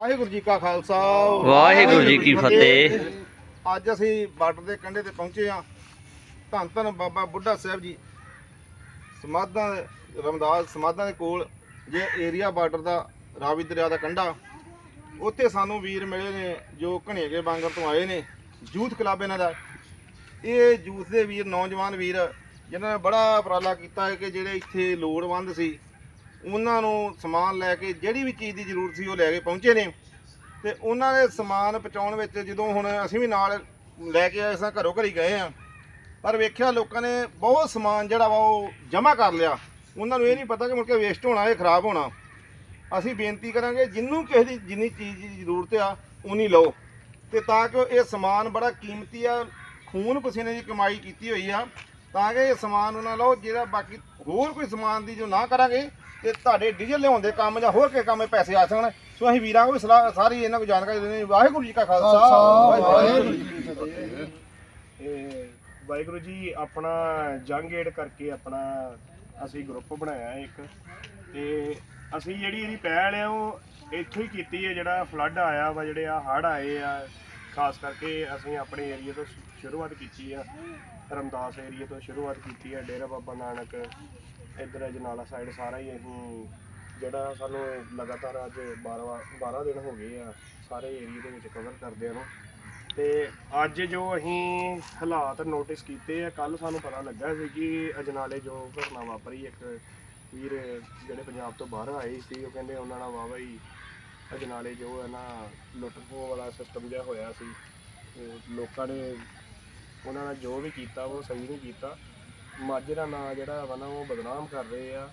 ਵਾਹਿਗੁਰੂ ਜੀ ਕਾ ਖਾਲਸਾ। ਵਾਹਿਗੁਰੂ ਜੀ ਕੀ ਫਤਿਹ। ਅੱਜ ਅਸੀਂ ਬਾਰਡਰ ਦੇ ਕੰਢੇ ਤੇ ਪਹੁੰਚੇ ਆ ਧੰਨ ਧੰਨ ਬਾਬਾ ਬੁੱਢਾ ਸਾਹਿਬ ਜੀ। ਸਮਾਧਾਂ ਰਮਦਾਸ ਸਮਾਧਾਂ ਦੇ ਕੋਲ ਜੇ ਏਰੀਆ ਬਾਰਡਰ ਦਾ ਰਾਵੀ ਦਰਿਆ ਦਾ ਕੰਢਾ ਉੱਥੇ ਸਾਨੂੰ ਵੀਰ ਮਿਲੇ ਨੇ ਜੋ ਘਣੇਗੇ ਬਾਂਗਰ ਤੋਂ ਆਏ ਨੇ। ਯੂਥ ਕਲੱਬ ਇਹਨਾਂ ਦਾ। ਇਹ ਯੂਥ ਦੇ ਵੀਰ ਨੌਜਵਾਨ ਵੀਰ ਜਿਨ੍ਹਾਂ ਨੇ ਬੜਾ ਉਪਰਾਲਾ ਕੀਤਾ ਹੈ ਕਿ ਜਿਹੜੇ ਇੱਥੇ ਲੋੜਵੰਦ ਸੀ ਉਹਨਾਂ ਨੂੰ ਸਮਾਨ ਲੈ ਕੇ ਜਿਹੜੀ ਵੀ ਚੀਜ਼ ਦੀ ਜ਼ਰੂਰਤ ਸੀ ਉਹ ਲੈ ਕੇ ਪਹੁੰਚੇ ਨੇ। ਤੇ ਉਹਨਾਂ ਦੇ ਸਮਾਨ ਪਹੁੰਚਾਉਣ ਵਿੱਚ ਜਦੋਂ ਹੁਣ ਅਸੀਂ ਵੀ ਨਾਲ ਲੈ ਕੇ ਆਏ ਸਾਂ, ਘਰੋਂ ਘਰੀ ਗਏ ਆ ਪਰ ਵੇਖਿਆ ਲੋਕਾਂ ਨੇ ਬਹੁਤ ਸਮਾਨ ਜਿਹੜਾ ਵਾ ਉਹ ਜਮ੍ਹਾਂ ਕਰ ਲਿਆ। ਉਹਨਾਂ ਨੂੰ ਇਹ ਨਹੀਂ ਪਤਾ ਕਿ ਮੁੜ ਕੇ ਵੇਸਟ ਹੋਣਾ ਇਹ ਖਰਾਬ ਹੋਣਾ। ਅਸੀਂ ਬੇਨਤੀ ਕਰਾਂਗੇ, ਜਿੰਨੂੰ ਕਿਸੇ ਦੀ ਜਿੰਨੀ ਚੀਜ਼ ਦੀ ਜ਼ਰੂਰਤ ਆ ਉਨੀ ਲਓ। ਤੇ ਤਾਂ ਕਿ ਇਹ ਸਮਾਨ ਬੜਾ ਕੀਮਤੀ ਆ, ਖੂਨ ਪਸੀਨੇ ਦੀ ਕਮਾਈ ਕੀਤੀ ਹੋਈ ਆ, ਤਾਂ ਕਿ ਇਹ ਸਮਾਨ ਉਹਨਾਂ ਲਓ, ਜਿਹੜਾ ਬਾਕੀ ਹੋਰ ਕੋਈ ਸਮਾਨ ਦੀ ਜੋ ਨਾ ਕਰਾਂਗੇ ਤੇ ਤੁਹਾਡੇ ਡੀਜ਼ਲ ਲਿਆਉਣ ਦੇ ਕੰਮ ਜਾਂ ਹੋਰ ਕਿਸੇ ਕੰਮ 'ਚ ਪੈਸੇ ਆ ਸਕਣ। ਸੋ ਅਸੀਂ ਵੀਰਾਂ ਕੋਲ ਵੀ ਸਲਾਹ ਸਾਰੀ ਇਹਨਾਂ ਕੋਲ ਜਾਣਕਾਰੀ ਦਿੰਦੇ ਹਾਂ ਵਾਹਿਗੁਰੂ ਜੀ ਕਾ ਖਾਲਸਾ। ਵਾਹਿਗੁਰੂ ਜੀ ਕੀ ਫਤਿਹ। ਇਹ ਵਾਹਿਗੁਰੂ ਜੀ ਆਪਣਾ ਜੰਗ ਏਡ ਕਰਕੇ ਆਪਣਾ ਅਸੀਂ ਗਰੁੱਪ ਬਣਾਇਆ ਹੈ ਇੱਕ। ਤੇ ਅਸੀਂ ਜਿਹੜੀ ਇਹਦੀ ਪਹਿਲ ਹੈ ਉਹ ਇੱਥੋਂ ਹੀ ਕੀਤੀ ਹੈ ਜਿਹੜਾ ਫਲੱਡ ਆਇਆ ਵਾ ਜਿਹੜੇ ਆ ਹੜ੍ਹ ਆਏ ਆ ਖਾਸ ਕਰਕੇ ਅਸੀਂ ਆਪਣੇ ਏਰੀਆ ਤੋਂ ਸ਼ੁ- ਸ਼ੁਰੂਆਤ ਕੀਤੀ ਆ। ਰਮਦਾਸ ਏਰੀਆ ਤੋਂ ਸ਼ੁਰੂਆਤ ਕੀਤੀ ਹੈ ਡੇਰਾ ਬਾਬਾ ਨਾਨਕ। ਇੱਧਰ ਅਜਨਾਲਾ ਸਾਈਡ ਸਾਰਾ ਹੀ ਅਸੀਂ ਜਿਹੜਾ ਸਾਨੂੰ ਲਗਾਤਾਰ ਅੱਜ 12 12 ਦਿਨ ਹੋ ਗਏ ਆ, ਸਾਰੇ ਏਰੀਆ ਦੇ ਵਿੱਚ ਕਵਰ ਕਰਦੇ ਕਰਦਿਆਂ ਨੂੰ। ਤੇ ਅੱਜ ਜੋ ਅਸੀਂ ਹਾਲਾਤ ਨੋਟਿਸ ਕੀਤੇ ਆ ਕੱਲ ਸਾਨੂੰ ਪਤਾ ਲੱਗਾ ਸੀ ਕਿ ਅਜਨਾਲੇ ਜੋ ਘਟਨਾ ਵਾਪਰੀ, ਇੱਕ ਵੀਰ ਜਿਹੜੇ ਪੰਜਾਬ ਤੋਂ ਬਾਹਰ ਆਏ ਸੀ, ਉਹ ਕਹਿੰਦੇ ਉਹਨਾਂ ਨਾਲ ਵਾਵਾ ਹੀ ਅਜਨਾਲੇ ਜੋ ਹੈ ਨਾ, ਲੁੱਟ ਖੋਹ ਵਾਲਾ ਸਿਸਟਮ ਜਿਹਾ ਹੋਇਆ ਸੀ। ਲੋਕਾਂ ਨੇ ਉਹਨਾਂ ਨਾਲ ਜੋ ਵੀ ਕੀਤਾ, ਉਹ ਸਹੀ ਨਹੀਂ ਕੀਤਾ। ਮਾਝੇ ਦਾ ਨਾਂ ਜਿਹੜਾ ਵਾ ਨਾ ਉਹ ਬਦਨਾਮ ਕਰ ਰਹੇ ਆ।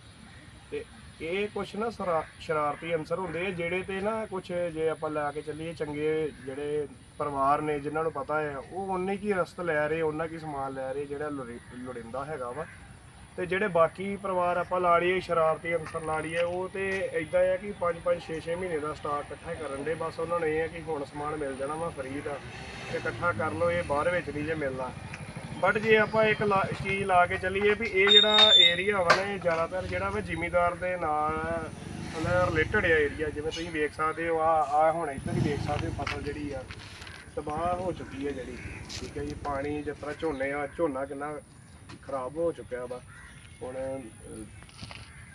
ਤੇ ਇਹ ਕੁਛ ਨਾ ਸ਼ਰਾ- ਸ਼ਰਾਰਤੀ ਅੰਸਰ ਹੁੰਦੇ ਆ, ਜਿਹੜੇ ਤੇ ਨਾ ਕੁਛ ਜੇ ਆਪਾਂ ਲੈ ਕੇ ਚੱਲੀਏ ਚੰਗੇ ਜਿਹੜੇ ਪਰਿਵਾਰ ਨੇ ਜਿਨ੍ਹਾਂ ਨੂੰ ਪਤਾ ਹੈ ਉਹ ਉਨੇ ਕੀ ਰਸਤ ਲੈ ਰਹੇ ਉਹਨਾਂ ਕੀ ਸਮਾਨ ਲੈ ਰਹੇ, ਜਿਹੜਾ ਲੋੜੀ- ਲੋੜੀਂਦਾ ਹੈਗਾ ਵਾ। ਤੇ ਜਿਹੜੇ ਬਾਕੀ ਪਰਿਵਾਰ ਆਪਾਂ ਲਾ ਲਈਏ, ਸ਼ਰਾਰਤੀ ਅੰਸਰ ਲਾ ਲਈਏ, ਉਹ ਤੇ ਇਦਾਂ ਆ ਕਿ 5 5 6 6 ਮਹੀਨੇ ਦਾ ਸਟਾਕ ਇਕੱਠਾ ਕਰਨ ਦੇ, ਬਸ ਉਹਨਾਂ ਨੂੰ ਇਹ ਹੈ ਕਿ ਹੁਣ ਸਮਾਨ ਮਿਲ ਜਾਣਾ ਵਾ, ਫਰੀ ਦਾ। ਤੇ ਇਕੱਠਾ ਕਰ ਲਓ, ਇਹ ਬਾਹਰ ਵਿੱਚ ਨਹੀਂ ਜੇ ਮਿਲਣਾ। ਬਟ ਜੇ ਆਪਾਂ ਇੱਕ ਲਾ- ਚੀਜ਼ ਲਾ ਕੇ ਚੱਲੀਏ ਵੀ ਇਹ ਜਿਹੜਾ ਏਰੀਆ ਵਾ ਨਾ ਇਹ ਜ਼ਿਆਦਾਤਰ ਜਿਹੜਾ ਵਾ ਜ਼ਿਮੀਦਾਰ ਦੇ ਨਾਲ ਨਾਲ ਰਿਲੇਟਡ ਆ ਏਰੀਆ ਜਿਵੇਂ ਤੁਸੀਂ ਵੇਖ ਸਕਦੇ ਹੋ ਆ ਆ ਹੁਣ ਇੱਧਰ ਹੀ ਵੇਖ ਸਕਦੇ ਹੋ ਫਸਲ ਜਿਹੜੀ ਆ ਤਬਾਹ ਹੋ ਚੁੱਕੀ ਹੈ ਜਿਹੜੀ ਠੀਕ ਹੈ ਜੀ ਪਾਣੀ ਜਿਸ ਤਰ੍ਹਾਂ ਝੋਨੇ ਆ ਝੋਨਾ ਕਿੰਨਾ ਖਰਾਬ ਹੋ ਚੁੱਕਿਆ ਵਾ। ਹੁਣ ਅਹ,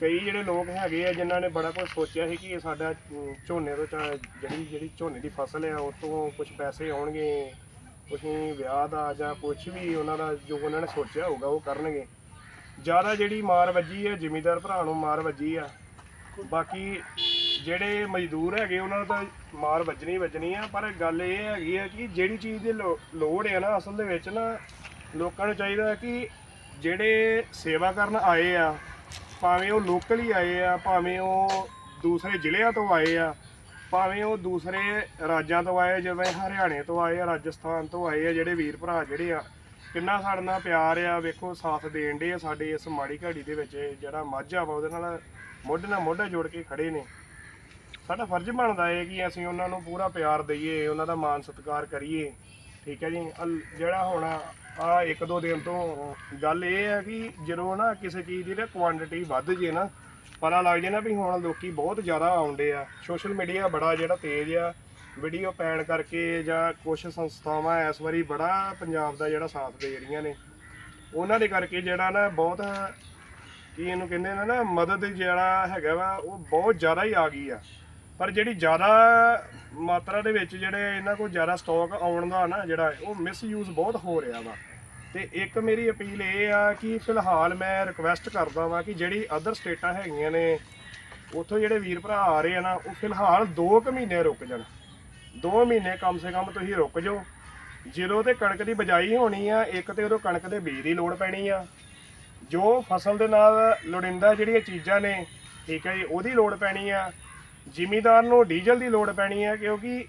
ਕਈ ਜਿਹੜੇ ਲੋਕ ਹੈਗੇ ਆ ਜਿਨ੍ਹਾਂ ਨੇ ਬੜਾ ਕੁਝ ਸੋਚਿਆ ਸੀ ਕਿ ਇਹ ਸਾਡਾ ਅਮ, ਝੋਨੇ ਤੋਂ ਚਾ- ਜਿਹੜੀ ਜਿਹੜੀ ਝੋਨੇ ਦੀ ਫਸਲ ਆ ਉਸ ਤੋਂ ਕੁਝ ਪੈਸੇ ਆਉਣਗੇ ਕੁਝ ਵਿਆਹ ਦਾ ਜਾਂ ਕੁਝ ਵੀ ਉਹਨਾਂ ਦਾ ਜੋ ਉਹਨਾਂ ਨੇ ਸੋਚਿਆ ਹੋਊਗਾ, ਉਹ ਕਰਨਗੇ। ਜ਼ਿਆਦਾ ਜਿਹੜੀ ਮਾਰ ਵੱਜੀ ਹੈ ਜ਼ਿਮੀਦਾਰ ਭਰਾ ਨੂੰ ਮਾਰ ਵੱਜੀ ਆ, ਬਾਕੀ ਜਿਹੜੇ ਮਜ਼ਦੂਰ ਹੈਗੇ, ਉਹਨਾਂ ਨੂੰ ਤਾਂ ਮਾਰ ਵੱਜਣੀ ਵੱਜਣੀ ਆ, ਪਰ ਗੱਲ ਇਹ ਹੈਗੀ ਆ ਕਿ ਜਿਹੜੀ ਚੀਜ਼ ਦੀ ਲੋ- ਲੋੜ ਹੈ ਨਾ, ਅਸਲ ਦੇ ਵਿੱਚ ਨਾ, ਲੋਕਾਂ ਨੂੰ ਚਾਹੀਦਾ ਕਿ ਜਿਹੜੇ ਸੇਵਾ ਕਰਨ ਆਏ ਆ, ਭਾਵੇਂ ਉਹ ਲੋਕਲ ਹੀ ਆਏ ਆ, ਭਾਵੇਂ ਉਹ ਦੂਸਰੇ ਜ਼ਿਲ੍ਹਿਆਂ ਤੋਂ ਆਏ ਆ ਭਾਵੇਂ ਉਹ ਦੂਸਰੇ ਰਾਜਾਂ ਤੋਂ ਆਏ, ਜਿਵੇਂ ਹਰਿਆਣੇ ਤੋਂ ਆਏ ਆ, ਰਾਜਸਥਾਨ ਤੋਂ ਆਏ ਆ, ਜਿਹੜੇ ਵੀਰ ਭਰਾ ਜਿਹੜੇ ਆ, ਕਿੰਨਾ ਸਾਡੇ ਨਾਲ ਪਿਆਰ ਆ, ਵੇਖੋ ਸਾਥ ਦੇਣ ਦੇ ਆ ਸਾਡੇ ਇਸ ਮਾੜੀ ਘੜੀ ਦੇ ਵਿੱਚ, ਜਿਹੜਾ ਮਾਝਾ ਵਾ ਉਹਦੇ ਨਾਲ ਮੋਢੇ ਨਾਲ ਮੋਢਾ ਜੋੜ ਕੇ ਖੜੇ ਨੇ। ਸਾਡਾ ਫਰਜ਼ ਬਣਦਾ ਹੈ ਕਿ ਅਸੀਂ ਉਹਨਾਂ ਨੂੰ ਪੂਰਾ ਪਿਆਰ ਦਈਏ, ਉਹਨਾਂ ਦਾ ਮਾਣ ਸਤਿਕਾਰ ਕਰੀਏ। ਠੀਕ ਹੈ ਜੀ? ਅਲ- ਜਿਹੜਾ ਹੁਣ ਆ ਇੱਕ ਦੋ ਦਿਨ ਤੋਂ ਗੱਲ ਇਹ ਹੈ ਕਿ ਜਦੋਂ ਨਾ ਕਿਸੇ ਚੀਜ਼ ਦੀ ਨਾ ਕੁਆਂਟੀਟੀ ਵੱਧ ਜੇ ਨਾ ਪਤਾ ਲੱਗ ਜੇ ਨਾ ਵੀ ਹੁਣ ਲੋਕੀ ਬਹੁਤ ਜ਼ਿਆਦਾ ਆਉਂਦੇ ਆ। ਸੋਸ਼ਲ ਮੀਡੀਆ ਬੜਾ ਜਿਹੜਾ ਤੇਜ਼ ਆ। ਵੀਡੀਓ ਪੈਣ ਕਰਕੇ ਜਾਂ ਕੁਝ ਸੰਸਥਾਵਾਂ ਇਸ ਵਾਰੀ ਬੜਾ ਪੰਜਾਬ ਦਾ ਜਿਹੜਾ ਸਾਥ ਦੇ ਰਹੀਆਂ ਨੇ। ਉਹਨਾਂ ਦੇ ਕਰਕੇ ਜਿਹੜਾ ਨਾ ਬਹੁਤ ਕੀ ਇਹਨੂੰ ਕਹਿੰਦੇ ਨੇ ਨਾ, ਮਦਦ ਜਿਹੜਾ ਹੈਗਾ ਵਾ, ਉਹ ਬਹੁਤ ਜ਼ਿਆਦਾ ਹੀ ਆ ਗਈ ਆ। ਪਰ ਜਿਹੜੀ ਜ਼ਿਆਦਾ ਮਾਤਰਾ ਦੇ ਵਿੱਚ ਜਿਹੜੇ ਇਹਨਾਂ ਕੋਲ ਜ਼ਿਆਦਾ ਸਟਾਕ ਆਉਣ ਦਾ ਨਾ ਜਿਹੜਾ, ਉਹ ਮਿਸਯੂਜ਼ ਬਹੁਤ ਹੋ ਰਿਹਾ ਵਾ। ਤੇ ਇੱਕ ਮੇਰੀ ਅਪੀਲ ਇਹ ਆ ਕਿ ਫਿਲਹਾਲ ਮੈਂ ਰਿਕਵੈਸਟ ਕਰਦਾ ਵਾਂ ਕਿ ਜਿਹੜੀ ਅਦਰ ਸਟੇਟਾਂ ਹੈਗੀਆਂ ਨੇ, ਉੱਥੋਂ ਜਿਹੜੇ ਵੀਰ ਭਰਾ ਆ ਰਹੇ ਆ ਨਾ, ਉਹ ਫਿਲਹਾਲ 2 ਕੁ ਮਹੀਨੇ ਰੁਕ ਜਾਣ। 2 ਮਹੀਨੇ ਕਮ ਸੇ ਕਮ ਤੁਸੀਂ ਰੁਕ ਜਾਓ। ਜਦੋਂ ਤੇ ਕਣਕ ਦੀ ਬਜਾਈ ਹੋਣੀ ਆ, ਇੱਕ ਤੇ ਉਦੋਂ ਕਣਕ ਦੇ ਬੀਜ ਦੀ ਲੋੜ ਪੈਣੀ ਆ। ਜੋ ਫਸਲ ਦੇ ਨਾਲ ਲੋੜਿੰਦਾ ਜਿਹੜੀਆਂ ਚੀਜ਼ਾਂ ਨੇ, ਠੀਕ ਹੈ ਜੀ, ਉਹਦੀ ਲੋੜ ਪੈਣੀ ਆ। ਜ਼ਿਮੀਦਾਰ ਨੂੰ ਡੀਜ਼ਲ ਦੀ ਲੋੜ ਪੈਣੀ ਆ, ਕਿਉਂਕਿ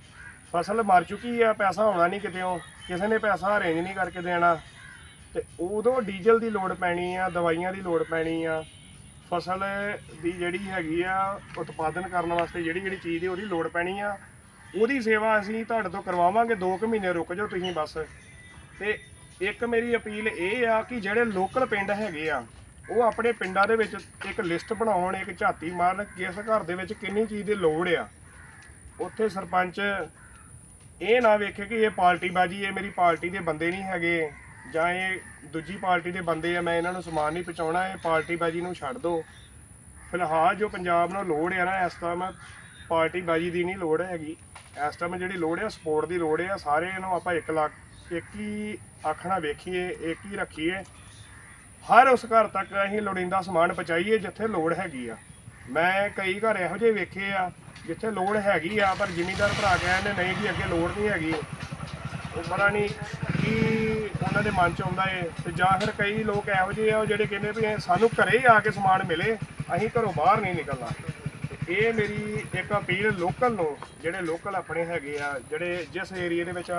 ਫਸਲ ਮਰ ਚੁੱਕੀ ਆ, ਪੈਸਾ ਆਉਣਾ ਨਹੀਂ ਕਿਤੇੋਂ ਕਿਸੇ ਨੇ ਪੈਸਾ ਅਰੇਂਜ ਨਹੀਂ ਕਰਕੇ ਦੇਣਾ। ਤੇ ਉਦੋਂ ਡੀਜ਼ਲ ਦੀ ਲੋੜ ਪੈਣੀ ਆ, ਦਵਾਈਆਂ ਦੀ ਲੋੜ ਪੈਣੀ ਆ। ਫਸਲ ਦੀ ਜਿਹੜੀ ਹੈਗੀ ਆ, ਉਤਪਾਦਨ ਕਰਨ ਵਾਸਤੇ ਜਿਹੜੀ ਜਿਹੜੀ ਚੀਜ਼ ਦੀ ਉਹਦੀ ਲੋੜ ਪੈਣੀ ਆ। ਉਹਦੀ ਸੇਵਾ ਅਸੀਂ ਤੁਹਾਡੇ ਤੋਂ ਕਰਵਾਵਾਂਗੇ 2 ਕੁ ਮਹੀਨੇ ਰੁਕ ਜਾਓ ਤੁਸੀਂ ਬਸ। ਤੇ ਇੱਕ ਮੇਰੀ ਅਪੀਲ ਇਹ ਆ ਕਿ ਜਿਹੜੇ ਲੋਕਲ ਪਿੰਡ ਹੈਗੇ ਆ, ਉਹ ਆਪਣੇ ਪਿੰਡਾਂ ਦੇ ਵਿੱਚ ਇੱਕ ਲਿਸਟ ਬਣਾਉਣ, ਇੱਕ ਝਾਤੀ ਮਾਰਨ ਕਿਸ ਘਰ ਦੇ ਵਿੱਚ ਕਿੰਨੀ ਚੀਜ਼ ਦੀ ਲੋੜ ਆ। ਉੱਥੇ ਸਰਪੰਚ ਇਹ ਨਾ ਵੇਖੇ ਕਿ ਇਹ ਪਾਰਟੀ ਬਾਜੀ ਇਹ ਮੇਰੀ ਪਾਰਟੀ ਦੇ ਬੰਦੇ ਨਹੀਂ ਹੈਗੇ। ਜਾਂ ਇਹ ਦੂਜੀ ਪਾਰਟੀ ਦੇ ਬੰਦੇ ਆ, ਮੈਂ ਇਹਨਾਂ ਨੂੰ ਸਮਾਨ ਨਹੀਂ ਪਹੁੰਚਾਉਣਾ, ਇਹ ਪਾਰਟੀ ਬਾਜੀ ਨੂੰ ਛੱਡ ਦਿਓ ਫਿਲਹਾਲ ਜੋ ਪੰਜਾਬ ਨੂੰ ਲੋੜ ਹੈ ਨਾ, ਇਸ ਟਾਈਮ ਪਾਰਟੀ ਬਾਜੀ ਦੀ ਨਹੀਂ ਲੋੜ ਹੈਗੀ। ਇਸ ਟਾਈਮ ਜਿਹੜੀ ਲੋੜ ਹੈ ਸਪੋਰਟ ਦੀ ਲੋੜ ਹੈ ਸਾਰੇ ਨੂੰ ਆਪਾਂ ਇੱਕ ਲੱਖ, ਇੱਕ ਹੀ ਆਖਣਾ ਵੇਖੀਏ, ਇੱਕ ਹੀ ਰੱਖੀਏ। ਹਰ ਉਸ ਘਰ ਤੱਕ ਅਸੀਂ ਲੋੜੀਂਦਾ ਸਮਾਨ ਪਹੁੰਚਾਈਏ ਜਿੱਥੇ ਲੋੜ ਹੈਗੀ ਆ। ਮੈਂ ਕਈ ਘਰ ਇਹੋ ਜਿਹੇ ਵੇਖੇ ਆ ਜਿੱਥੇ ਲੋੜ ਹੈਗੀ ਆ, ਪਰ ਜ਼ਿਮੀਂਦਾਰ ਭਰਾ ਕਹਿੰਦੇ ਨਹੀਂ ਜੀ ਅੱਗੇ ਲੋੜ ਨਹੀਂ ਹੈਗੀ। ਉਹ ਪਤਾ ਨਹੀਂ, ਕੀ ਉਹਨਾਂ ਦੇ ਮਨ ਚ ਆਉਂਦਾ ਏ? ਤੇ ਜਾਂ ਫਿਰ ਕਈ ਲੋਕ ਇਹੋ ਜਿਹੇ ਆ ਉਹ ਜਿਹੜੇ ਕਹਿੰਦੇ ਵੀ ਸਾਨੂੰ ਘਰੇ ਹੀ ਆ ਕੇ ਸਮਾਨ ਮਿਲੇ, ਅਸੀਂ ਘਰੋਂ ਬਾਹਰ ਨਹੀਂ ਨਿਕਲਣਾ। ਇਹ ਮੇਰੀ ਇੱਕ ਅਪੀਲ ਲੋਕਲ ਨੂੰ, ਜਿਹੜੇ ਲੋਕਲ ਆਪਣੇ ਹੈਗੇ ਆ, ਜਿਹੜੇ ਜਿਸ ਏਰੀਏ ਦੇ ਵਿੱਚ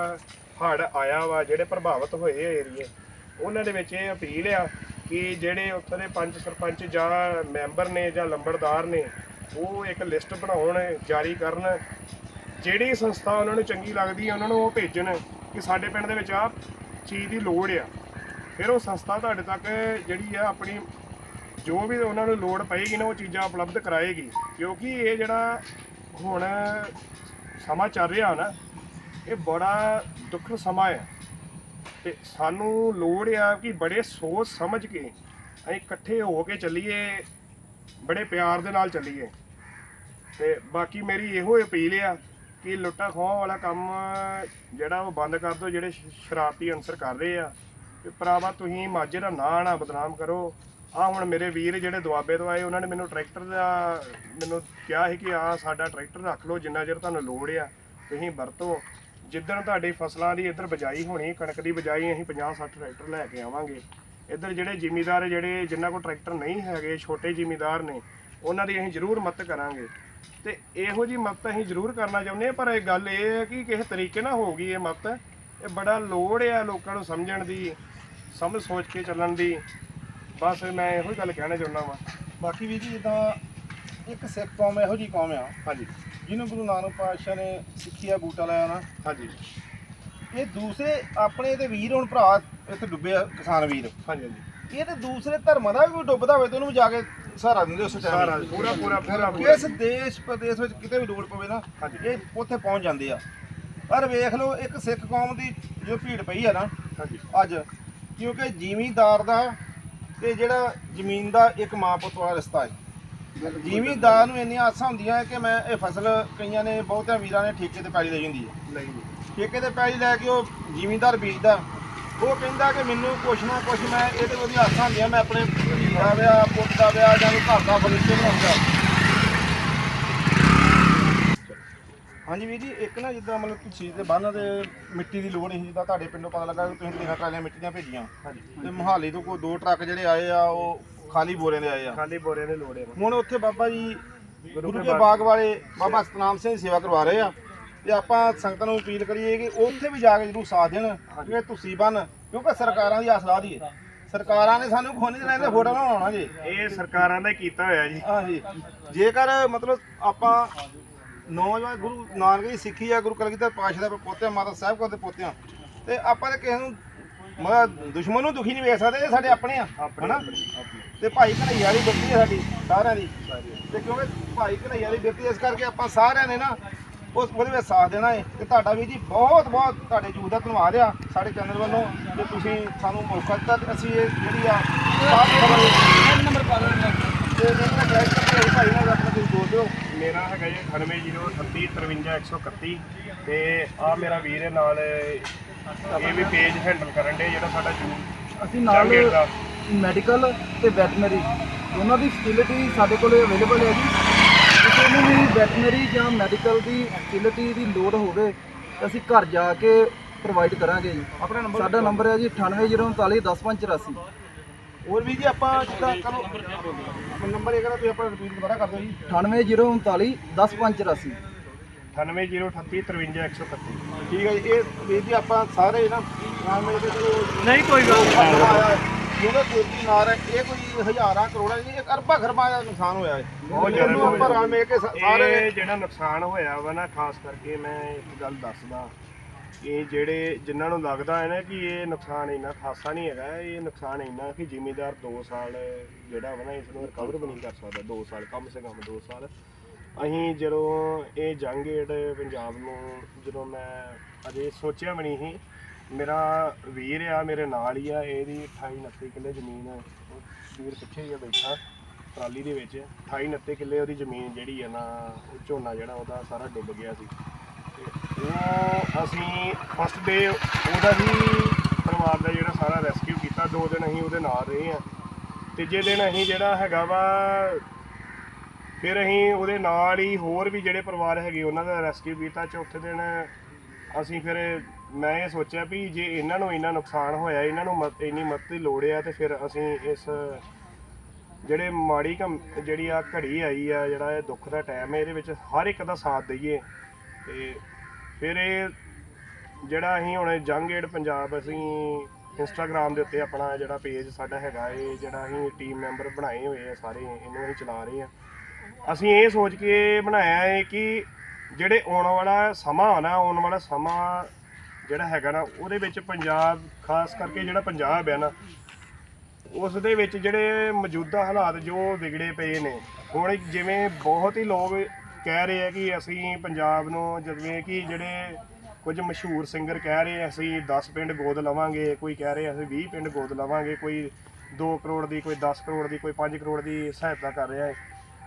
ਹੜ੍ਹ ਆਇਆ ਵਾ, ਜਿਹੜੇ ਪ੍ਰਭਾਵਿਤ ਹੋਏ ਏਰੀਏ, ਉਹਨਾਂ ਦੇ ਵਿੱਚ ਇਹ ਅਪੀਲ ਆ ਕਿ ਜਿਹੜੇ ਉੱਥੇ ਦੇ ਪੰਚ ਸਰਪੰਚ ਜਾਂ ਮੈਂਬਰ ਨੇ ਜਾਂ ਲੰਬੜਦਾਰ ਨੇ, ਉਹ ਇੱਕ ਲਿਸਟ ਬਣਾਉਣ, ਜਾਰੀ ਕਰਨ। ਜਿਹੜੀ ਸੰਸਥਾ ਉਹਨਾਂ ਨੂੰ ਚੰਗੀ ਲੱਗਦੀ ਹੈ ਉਹਨਾਂ ਨੂੰ ਉਹ ਭੇਜਣ। ਕਿ ਸਾਡੇ ਪਿੰਡ ਦੇ ਵਿੱਚ ਆ ਚੀਜ਼ ਦੀ ਲੋੜ ਆ। ਫਿਰ ਉਹ ਸੰਸਥਾ ਤੁਹਾਡੇ ਤੱਕ ਜਿਹੜੀ ਆ ਆਪਣੀ ਜੋ ਵੀ ਉਹਨਾਂ ਨੂੰ ਲੋੜ ਪਏਗੀ ਨਾ, ਉਹ ਚੀਜ਼ਾਂ ਉਪਲਬਧ ਕਰਾਏਗੀ। ਕਿਉਂਕਿ ਇਹ ਜਿਹੜਾ ਹੁਣ ਸਮਾਂ ਚੱਲ ਰਿਹਾ ਨਾ, ਇਹ ਬੜਾ ਦੁੱਖ ਸਮਾਂ ਹੈ ਤੇ ਸਾਨੂੰ ਲੋੜ ਆ ਕਿ ਬੜੇ ਸੋਚ ਸਮਝ ਕੇ ਅਸੀਂ ਇਕੱਠੇ ਹੋ ਕੇ ਚੱਲੀਏ, ਬੜੇ ਪਿਆਰ ਦੇ ਨਾਲ ਚੱਲੀਏ। ਤੇ ਬਾਕੀ ਮੇਰੀ ਇਹੋ ਅਪੀਲ ਆ ਕਿ ਲੁੱਟਾ ਖੋਹਾਂ ਵਾਲਾ ਕੰਮ ਜਿਹੜਾ ਉਹ ਬੰਦ ਕਰ ਦਿਓ, ਜਿਹੜੇ ਸ਼- ਸ਼ਰਾਰਤੀ ਅਨਸਰ ਕਰ ਰਹੇ ਆ। ਤੇ ਭਰਾਵਾ, ਤੁਸੀਂ ਮਾਝੇ ਦਾ ਨਾਂ ਨਾ ਬਦਨਾਮ ਕਰੋ। ਆ ਹੁਣ ਮੇਰੇ ਵੀਰ ਜਿਹੜੇ ਦੁਆਬੇ ਤੋਂ ਆਏ, ਉਹਨਾਂ ਨੇ ਮੈਨੂੰ ਟਰੈਕਟਰ ਦਾ ਮੈਨੂੰ ਕਿਹਾ ਸੀ ਕਿ ਆ ਸਾਡਾ ਟਰੈਕਟਰ ਰੱਖ ਲਓ, ਜਿੰਨਾ ਚਿਰ ਤੁਹਾਨੂੰ ਲੋੜ ਆ, ਤੁਸੀਂ ਵਰਤੋ। ਜਿੱਦਣ ਤੁਹਾਡੀ ਫਸਲਾਂ ਦੀ ਇੱਧਰ ਬਜਾਈ ਹੋਣੀ, ਕਣਕ ਦੀ ਬਜਾਈ, ਅਸੀਂ 50 60 ਟਰੈਕਟਰ ਲੈ ਕੇ ਆਵਾਂਗੇ। ਇੱਧਰ ਜਿਹੜੇ ਜ਼ਿਮੀਦਾਰ, ਜਿਹੜੇ ਜਿਨ੍ਹਾਂ ਕੋਲ ਟਰੈਕਟਰ ਨਹੀਂ ਹੈਗੇ, ਛੋਟੇ ਜ਼ਿਮੀਦਾਰ ਨੇ, ਉਹਨਾਂ ਦੀ ਅਸੀਂ ਜ਼ਰੂਰ ਮਦਦ ਕਰਾਂਗੇ। ਤੇ ਇਹੋ ਜੀ ਮਦਦ ਅਸੀਂ ਜ਼ਰੂਰ ਕਰਨਾ ਚਾਹੁੰਦੇ ਹਾਂ ਪਰ ਇਹ ਗੱਲ ਇਹ ਹੈ ਕਿ ਕਿਸੇ ਤਰੀਕੇ ਨਾਲ ਹੋਊਗੀ ਇਹ ਮਦਦ ਇਹ ਬੜਾ ਲੋੜ ਹੈ ਲੋਕਾਂ ਨੂੰ ਸਮਝਣ ਦੀ ਸਮਝ ਸੋਚ ਕੇ ਚੱਲਣ ਦੀ। ਬਸ ਮੈਂ ਇਹੋ ਹੀ ਗੱਲ ਕਹਿਣਾ ਚਾਹੁੰਦਾ ਵਾਂ। ਬਾਕੀ ਵੀ ਜੀ ਜਿੱਦਾਂ ਇੱਕ ਸਿੱਖ ਕੌਮ ਇਹੋ ਜੀ ਕੌਮ ਆ ਹਾਂਜੀ। ਜਿਹਨੂੰ ਗੁਰੂ ਨਾਨਕ ਪਾਤਸ਼ਾਹ ਨੇ ਸਿੱਖੀ ਆ ਬੂਟਾ ਲਾਇਆ ਨਾ। ਹਾਂਜੀ। ਇਹ ਦੂਸਰੇ ਆਪਣੇ ਤੇ ਵੀਰ ਹੁਣ ਭਰਾ ਇੱਥੇ ਡੁੱਬੇ ਆ ਕਿਸਾਨ ਵੀਰ। ਹਾਂਜੀ ਹਾਂਜੀ। ਇਹ ਤੇ ਦੂਸਰੇ ਧਰਮਾਂ ਦਾ ਵੀ ਕੋਈ ਡੁੱਬਦਾ ਹੋਵੇ ਤੇ ਉਹਨੂੰ ਜਾ ਕੇ ਸਹਾਰਾ ਦਿੰਦੇ ਉਸ ਸਾਰਾ ਟਾਈਮ ਪੂਰਾ ਪੂਰਾ ਪੂਰਾ ਪੂਰਾ। ਇਸ ਦੇਸ਼ ਪ੍ਰਦੇਸ਼ ਵਿੱਚ ਕਿਤੇ ਵੀ ਲੋੜ ਪਵੇ ਨਾ ਹਾਂਜੀ। ਇਹ ਉੱਥੇ ਪਹੁੰਚ ਜਾਂਦੇ ਆ। ਪਰ ਵੇਖ ਲਓ ਇੱਕ ਸਿੱਖ ਕੌਮ ਦੀ ਜੋ ਭੀੜ ਪਈ ਆ ਨਾ ਹਾਂਜੀ। ਅੱਜ ਕਿਉਂਕਿ ਜ਼ਿਮੀਂਦਾਰ ਦਾ ਤੇ ਜਿਹੜਾ ਜ਼ਮੀਨ ਦਾ ਇੱਕ ਮਾਂ ਪੁੱਤ ਵਾਲਾ ਰਿਸ਼ਤਾ ਹੈ। ਜ਼ਿਮੀਂਦਾਰ ਨੂੰ ਇੰਨੀਆਂ ਆਸਾਂ ਹੁੰਦੀਆਂ ਕਿ ਮੈਂ ਇਹ ਫਸਲ ਕਈਆਂ ਨੇ ਬਹੁਤਿਆਂ ਵੀਰਾਂ ਨੇ ਠੇਕੇ ਤੇ ਪੈਲੀ ਲਈ ਹੁੰਦੀ ਹੈ। ਨਹੀਂ ਠੇਕੇ ਤੇ ਪੈਲੀ ਲੈ ਕੇ ਉਹ ਜ਼ਿਮੀਂਦਾਰ ਬੀਜਦਾ ਉਹ ਕਹਿੰਦਾ ਕਿ ਮੈਨੂੰ ਕੁਛ ਨਾ ਕੁਛ ਮੈਂ ਇਹਦੇ ਵਧੀਆ ਆਸਾਂ ਹੁੰਦੀਆਂ ਮੈਂ ਆਪਣੇ ਦਾ ਵਿਆਹ ਪੁੱਤ ਦਾ ਵਿਆਹ ਜਾਂ ਕੋਈ ਘਰ ਦਾ ਫਰਨੀਚਰ ਬਣਾਉਂਦਾ ਹਾਂਜੀ ਵੀਰ ਜੀ ਇੱਕ ਨਾ ਜਿੱਦਾਂ ਮਤਲਬ ਤੁਸੀਂ ਦੇ ਬੰਨ ਦੇ ਮਿੱਟੀ ਦੀ ਲੋੜ ਸੀ ਜਿੱਦਾਂ ਤੁਹਾਡੇ ਪਿੰਡੋਂ ਪਤਾ ਲੱਗਾ ਕਿ ਤੁਸੀਂ ਲਿਖਾ ਟਰਾਲੀਆਂ ਮਿੱਟੀ ਦੀਆਂ ਭੇਜੀਆਂ। ਹਾਂਜੀ ਤੇ ਮੁਹਾਲੀ ਤੋਂ ਕੋਈ ਦੋ ਟਰੱਕ ਜਿਹੜੇ ਆਏ ਆ ਉਹ ਖਾਲੀ ਬੋਰੇ ਦੇ ਆਏ ਆ। ਖਾਲੀ ਬੋਰਿਆਂ ਦੇ ਲੋੜ ਹੈ। ਹੁਣ ਉੱਥੇ ਬਾਬਾ ਜੀ ਗੁਰੂ ਕੇ ਕੇ ਬਾਗ- ਵਾਲੇ ਬਾਬਾ ਸਤਨਾਮ ਸਿੰਘ ਸੇਵਾ ਕਰਵਾ ਰਹੇ ਆ। ਤੇ ਆਪਾਂ ਸੰਗਤਾਂ ਨੂੰ ਅਪੀਲ ਕਰੀਏ ਕਿ ਉੱਥੇ ਵੀ ਜਾ ਕੇ ਜਰੂਰ ਸਾਥ ਦੇਣ ਕਿ ਤੁਸੀਂ ਬਣ ਕਿਉਂਕਿ ਸਰਕਾਰਾਂ ਦੀ ਆਸਰਾ ਦੀ ਹੈ। ਸਰਕਾਰਾਂ ਨੇ ਸਾਨੂੰ ਖੋਣੀ ਦੇਣਾ ਇਹਦੇ ਫੋਟੋ ਬਣਾਉਣਾ ਜੀ। ਇਹ ਸਰਕਾਰਾਂ ਦਾ ਹੀ ਕੀਤਾ ਹੋਇਆ ਜੀ। ਹਾਂਜੀ। ਜੇਕਰ ਮਤਲਬ ਆਪਾਂ ਨੌਜਵਾਨ ਗੁਰੂ ਨਾਨਕ ਦੀ ਸਿੱਖੀ ਆ ਗੁਰੂ ਕਲਗੀਧਰ ਪਾਤਸ਼ਾਹ ਦੇ ਪੋਤੇ ਮਾਤਾ ਸਾਹਿਬ ਕੋ ਦੇ ਪੋਤਿਆਂ ਤੇ ਆਪਾਂ ਤੇ ਕਿਸੇ ਨੂੰ ਮਤਲਬ ਦੁਸ਼ਮਣ ਨੂੰ ਦੁਖੀ ਨਹੀਂ ਵੇਖ ਸਕਦੇ ਇਹ ਸਾਡੇ ਆਪਣੇ ਆ ਹਨਾ? ਤੇ ਭਾਈ ਕਨਈਆ ਵਾਲੀ ਬਿਰਤੀ ਹੈ ਸਾਡੀ ਸਾਰਿਆਂ ਦੀ। ਤੇ ਕਿਉਂਕਿ ਭਾਈ ਕਨਈਆ ਵਾਲੀ ਬਿਰਤੀ ਇਸ ਕਰਕੇ ਆਪਾਂ ਸਾਰਿਆਂ ਨੇ ਨਾ ਉਸ ਉਹਦੇ ਵਿੱਚ ਸਾਥ ਦੇਣਾ ਹੈ ਤੇ ਤੁਹਾਡਾ ਵੀ ਜੀ ਬਹੁਤ ਬਹੁਤ ਤੁਹਾਡੇ ਜੂਦ ਦਾ ਧੰਨਵਾਦ ਆ ਸਾਡੇ ਚੈਨਲ ਵੱਲੋਂ। ਕਿ ਤੁਸੀਂ ਸਾਨੂੰ ਮੌਕਾ ਦਿੱਤਾ ਤੇ ਅਸੀਂ ਇਹ ਜਿਹੜੀ ਆ ਸਾਫ਼ ਖਬਰ ਨੰਬਰ ਪਾ ਦਿੰਦੇ ਤੇ ਇਹਨਾਂ ਦਾ ਟਰੈਕਟਰ ਤੇ ਭਾਈ ਨਾਲ ਆਪਣਾ ਤੁਸੀਂ ਬੋਲ ਦਿਓ। ਮੇਰਾ ਹੈਗਾ ਜੀ 9803353131 ਤੇ ਆ ਮੇਰਾ ਵੀਰ ਹੈ ਨਾਲ ਇਹ ਵੀ ਪੇਜ ਹੈਂਡਲ ਕਰਨ ਦੇ ਜਿਹੜਾ ਸਾਡਾ ਜੂ ਅਸੀਂ ਨਾਲ ਦਾ। ਮੈਡੀਕਲ ਤੇ ਵੈਟਰਨਰੀ ਦੋਨਾਂ ਦੀ ਫੈਸਿਲਿਟੀ ਸਾਡੇ ਕੋਲ ਅਵੇਲੇਬਲ ਹੈ ਜੀ। ਕਿਸੇ ਨੂੰ ਵੀ ਵੈਟਰਨਰੀ ਜਾਂ ਮੈਡੀਕਲ ਦੀ ਫੈਸਿਲਿਟੀ ਦੀ ਲੋੜ ਹੋਵੇ ਤਾਂ ਅਸੀਂ ਘਰ ਜਾ ਕੇ ਪ੍ਰੋਵਾਈਡ ਕਰਾਂਗੇ ਜੀ। ਆਪਣਾ ਨੰਬਰ ਸਾਡਾ ਨੰਬਰ ਹੈ ਜੀ 9803410584 ਹੋਰ ਵੀ ਜੀ ਆਪਾਂ ਜਿੱਦਾਂ ਕਰੋ ਆਪਣਾ ਨੰਬਰ ਇਹ ਕਰਾ ਤੁਸੀਂ ਆਪਣਾ ਰਿਪੀਟ ਦੁਬਾਰਾ ਕਰ ਦਿਓ ਜੀ। 9803410584 9803353131 ਠੀਕ ਹੈ ਜੀ ਇਹ ਵੀਰ ਜੀ ਆਪਾਂ ਸਾਰੇ ਨਾ ਨਾਲ ਮਿਲ ਕੇ ਨਹੀਂ ਕੋਈ ਗੱਲ ਜਿਹਦਾ ਕੋਈ ਨਾਰ ਹੈ ਇਹ ਕੋਈ ਹਜ਼ਾਰਾਂ ਕਰੋੜਾਂ ਨਹੀਂ ਇੱਕ ਅਰਬਾਂ ਖਰਬਾਂ ਦਾ ਨੁਕਸਾਨ ਹੋਇਆ ਹੈ ਬਹੁਤ ਜ਼ਿਆਦਾ ਇਹਨੂੰ ਆਪਾਂ ਰਲ ਮਿਲ ਕੇ ਸਾ- ਸਾਰੇ ਇਹ ਜਿਹੜਾ ਨੁਕਸਾਨ ਹੋਇਆ ਵਾ ਨਾ ਖਾਸ ਕਰਕੇ ਮੈਂ ਇੱਕ ਗੱਲ ਦੱਸਦਾ। ਇਹ ਜਿਹੜੇ ਜਿਨ੍ਹਾਂ ਨੂੰ ਲੱਗਦਾ ਹੈ ਨਾ ਕਿ ਇਹ ਨੁਕਸਾਨ ਇੰਨਾ ਖਾਸਾ ਨਹੀਂ ਹੈਗਾ ਇਹ ਨੁਕਸਾਨ ਇੰਨਾ ਕਿ ਜ਼ਿਮੀਦਾਰ 2 ਸਾਲ ਜਿਹੜਾ ਵਾ ਨਾ ਇਸ ਨੂੰ ਰਿਕਵਰ ਵੀ ਨਹੀਂ ਕਰ ਸਕਦਾ। 2 ਸਾਲ ਕਮ ਸੇ ਕਮ 2 ਸਾਲ। ਅਸੀਂ ਜਦੋਂ ਇਹ ਜੰਗ ਏਡ ਪੰਜਾਬ ਨੂੰ ਜਦੋਂ ਮੈਂ ਅਜੇ ਸੋਚਿਆ ਵੀ ਨਹੀਂ ਸੀ ਮੇਰਾ ਵੀਰ ਆ, ਮੇਰੇ ਨਾਲ ਹੀ ਆ, ਇਹਦੀ 28 29 ਕਿੱਲੇ ਜ਼ਮੀਨ ਉਹ ਵੀਰ ਪਿੱਛੇ ਹੀ ਆ ਬੈਠਾ, ਟਰਾਲੀ ਦੇ ਵਿੱਚ। 28 29 ਕਿੱਲੇ ਉਹਦੀ ਜ਼ਮੀਨ ਜਿਹੜੀ ਆ ਨਾ, ਉਹ ਝੋਨਾ ਜਿਹੜਾ ਉਹਦਾ ਸਾਰਾ ਡੁੱਬ ਗਿਆ ਸੀ। ਤੇ ਉਹ ਅਸੀਂ ਫਸਟ ਡੇ ਉਹਦਾ ਵੀ ਪਰਿਵਾਰ ਦਾ ਜਿਹੜਾ ਸਾਰਾ ਰੈਸਕਿਊ ਕੀਤਾ, ਦੋ ਦਿਨ ਅਸੀਂ ਉਹਦੇ ਨਾਲ ਰਹੇ ਆ। ਤੀਜੇ ਦਿਨ ਅਸੀਂ ਜਿਹੜਾ ਹੈਗਾ ਵਾ, ਫਿਰ ਅਸੀਂ ਉਹਦੇ ਨਾਲ ਹੀ ਹੋਰ ਵੀ ਜਿਹੜੇ ਪਰਿਵਾਰ ਹੈਗੇ ਉਹਨਾਂ ਦਾ ਰੈਸਕਿਊ ਕੀਤਾ। ਚੌਥੇ ਦਿਨ ਅਸੀਂ ਫਿਰ ਮੈਂ ਇਹ ਸੋਚਿਆ ਵੀ ਜੇ ਇਹਨਾਂ ਨੂੰ ਇੰਨਾ ਨੁਕਸਾਨ ਹੋਇਆ, ਇਹਨਾਂ ਨੂੰ ਮਦ- ਇੰਨੀ ਮਦਦ ਦੀ ਲੋੜ ਆ ਤੇ ਫਿਰ ਅਸੀਂ ਇਸ ਜਿਹੜੇ ਮਾੜੀ ਕਮ ਜਿਹੜੀ ਆ ਘੜੀ ਆਈ ਆ, ਜਿਹੜਾ ਇਹ ਦੁੱਖ ਦਾ ਟਾਈਮ ਹੈ ਇਹਦੇ ਵਿੱਚ ਹਰ ਇੱਕ ਦਾ ਸਾਥ ਦਈਏ। ਤੇ ਫਿਰ ਇਹ ਜਿਹੜਾ ਅਸੀਂ ਹੁਣ ਜੰਗ ਏਡ ਪੰਜਾਬ ਅਸੀਂ ਇੰਸਟਾਗ੍ਰam ਦੇ ਉੱਤੇ ਆਪਣਾ ਜਿਹੜਾ ਪੇਜ ਸਾਡਾ ਹੈਗਾ, ਇਹ ਜਿਹੜਾ ਅਸੀਂ ਟੀਮ ਮੈਂਬਰ ਬਣਾਏ ਹੋਏ ਆ ਸਾਰੇ, ਇਹਨੂੰ ਅਸੀਂ ਚਲਾ ਰਹੇ ਆ। ਅਸੀਂ ਇਹ ਸੋਚ ਕੇ ਬਣਾਇਆ ਹੈ ਕਿ ਜਿਹੜੇ ਆਉਣ ਵਾਲਾ ਸਮਾਂ ਆਣਾ ਆਉਣ ਵਾਲਾ ਸਮਾਂ ਜਿਹੜਾ ਹੈਗਾ ਨਾ, ਉਹਦੇ ਵਿੱਚ ਪੰਜਾਬ, ਖਾਸ ਕਰਕੇ ਜਿਹੜਾ ਪੰਜਾਬ ਹੈ ਨਾ ਉਸ ਦੇ ਵਿੱਚ ਜਿਹੜੇ ਮੌਜੂਦਾ ਹਾਲਾਤ ਜੋ ਵਿਗੜੇ ਪਏ ਨੇ, ਹੁਣ ਜਿਵੇਂ ਬਹੁਤ ਹੀ ਲੋਕ ਕਹਿ ਰਹੇ ਆ ਕਿ ਅਸੀਂ ਪੰਜਾਬ ਨੂੰ ਜਿਵੇਂ ਕਿ ਜਿਹੜੇ ਕੁਝ ਮਸ਼ਹੂਰ ਸਿੰਗਰ ਕਹਿ ਰਹੇ ਅਸੀਂ 10 ਪਿੰਡ ਗੋਦ ਲਵਾਂਗੇ, ਕੋਈ ਕਹਿ ਰਿਹਾ ਅਸੀਂ 20 ਪਿੰਡ ਗੋਦ ਲਵਾਂਗੇ, ਕੋਈ 2 ਕਰੋੜ ਦੀ, ਕੋਈ 10 ਕਰੋੜ ਦੀ, ਕੋਈ 5 ਕਰੋੜ ਦੀ ਸਹਾਇਤਾ ਕਰ ਰਿਹਾ ਹੈ।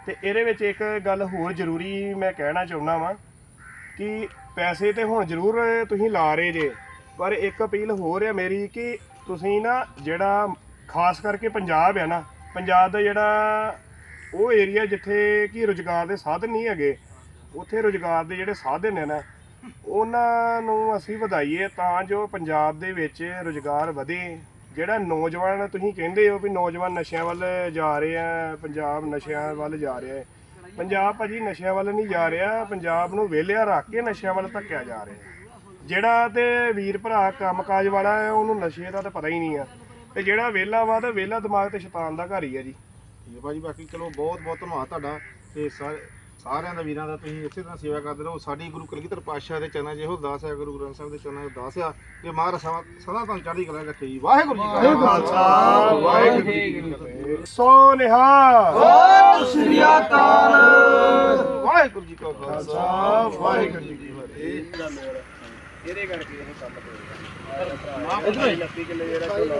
ਤੇ ਇਹਦੇ ਵਿੱਚ ਇੱਕ ਗੱਲ ਹੋਰ ਜ਼ਰੂਰੀ ਮੈਂ ਕਹਿਣਾ ਚਾਹੁੰਦਾ ਵਾਂ ਕਿ ਪੈਸੇ ਤੇ ਹੁਣ ਜ਼ਰੂਰ ਤੁਸੀਂ ਲਾ ਰਹੇ ਜੇ, ਪਰ ਇੱਕ ਅਪੀਲ ਹੋਰ ਰਿਹਾ ਮੇਰੀ ਕਿ ਤੁਸੀਂ ਨਾ ਜਿਹੜਾ ਖਾਸ ਕਰਕੇ ਪੰਜਾਬ ਹੈ ਨਾ, ਪੰਜਾਬ ਦਾ ਜਿਹੜਾ ਉਹ ਏਰੀਆ ਜਿੱਥੇ ਕਿ ਰੁਜ਼ਗਾਰ ਦੇ ਸਾਧਨ ਨਹੀਂ ਹੈਗੇ, ਉੱਥੇ ਰੁਜ਼ਗਾਰ ਦੇ ਜਿਹੜੇ ਸਾਧਨ ਨੇ ਨਾ, ਉਹਨਾਂ ਨੂੰ ਅਸੀਂ ਵਧਾਈਏ ਤਾਂ ਜੋ ਪੰਜਾਬ ਦੇ ਵਿੱਚ ਰੁਜ਼ਗਾਰ ਵਧੇ। ਜਿਹੜਾ ਨੌਜਵਾਨ, ਤੁਸੀਂ ਕਹਿੰਦੇ ਹੋ ਵੀ ਨੌਜਵਾਨ ਨਸ਼ਿਆਂ ਵੱਲ ਜਾ ਰਹੇ ਆ, ਪੰਜਾਬ ਨਸ਼ਿਆਂ ਵੱਲ ਜਾ ਰਿਹਾ ਹੈ ਪੰਜਾਬ ਭਾਜੀ ਨਸ਼ਿਆਂ ਵੱਲ ਨਹੀਂ ਜਾ ਰਿਹਾ, ਪੰਜਾਬ ਨੂੰ ਵਿਹਲਿਆ ਰੱਖ ਕੇ ਨਸ਼ਿਆਂ ਵੱਲ ਧੱਕਿਆ ਜਾ ਰਿਹਾ। ਜਿਹੜਾ ਤੇ ਵੀਰ ਭਰਾ ਕੰਮਕਾਜ ਵਾਲਾ ਹੈ, ਉਹਨੂੰ ਨਸ਼ੇ ਦਾ ਤਾਂ ਪਤਾ ਹੀ ਨਹੀਂ ਆ। ਤੇ ਜਿਹੜਾ ਵਿਹਲਾ ਵਾ ਤੇ ਵਿਹਲਾ ਦਿਮਾਗ ਤੇ ਸ਼ੈਤਾਨ ਦਾ ਘਰ ਹੀ ਆ ਜੀ। ਠੀਕ ਹੈ ਭਾਜੀ, ਬਾਕੀ ਚਲੋ ਬਹੁਤ ਬਹੁਤ ਧੰਨਵਾਦ ਤੁਹਾਡਾ ਤੇ ਸਾਰੇ ਸਾਰਿਆਂ ਦਾ ਵੀਰਾਂ ਦਾ ਤੁਸੀਂ ਇਸੇ ਤਰ੍ਹਾਂ ਸੇਵਾ ਕਰਦੇ ਰਹੋ। ਸਾਡੀ ਗੁਰੂ ਕਲਗੀਧਰ ਪਾਤਸ਼ਾਹ ਦੇ ਚਰਨਾਂ 'ਚ ਇਹੋ ਅਰਦਾਸ ਹੈ ਗੁਰੂ ਗ੍ਰੰਥ ਸਾਹਿਬ ਦੇ ਚਰਨਾਂ 'ਚ ਅਰਦਾਸ ਆ। ਕਿ ਮਹਾਰਾਜ ਸਦਾ ਸਦਾ ਤੁਹਾਨੂੰ ਚੜ੍ਹਦੀ ਕਲਾ ਰੱਖੇ ਜੀ। ਵਾਹਿਗੁਰੂ ਜੀ ਕਾ ਖਾਲਸਾ। ਵਾਹਿਗੁਰੂ ਜੀ ਕੀ ਫਤਿਹ। ਸੋ ਨਿਹਾਲ ਸਤਿ ਸ੍ਰੀ ਅਕਾਲ। ਵਾਹਿਗੁਰੂ ਜੀ ਕਾ ਖਾਲਸਾ। ਵਾਹਿਗੁਰੂ ਜੀ ਕੀ ਫਤਿਹ। ਇਹਦੇ ਕਰਕੇ ਇਹ ਕੰਮ ਹੋ ਰਿਹਾ। 29 ਕਿੱਲੇ ਜਿਹੜਾ ਝੋਨਾ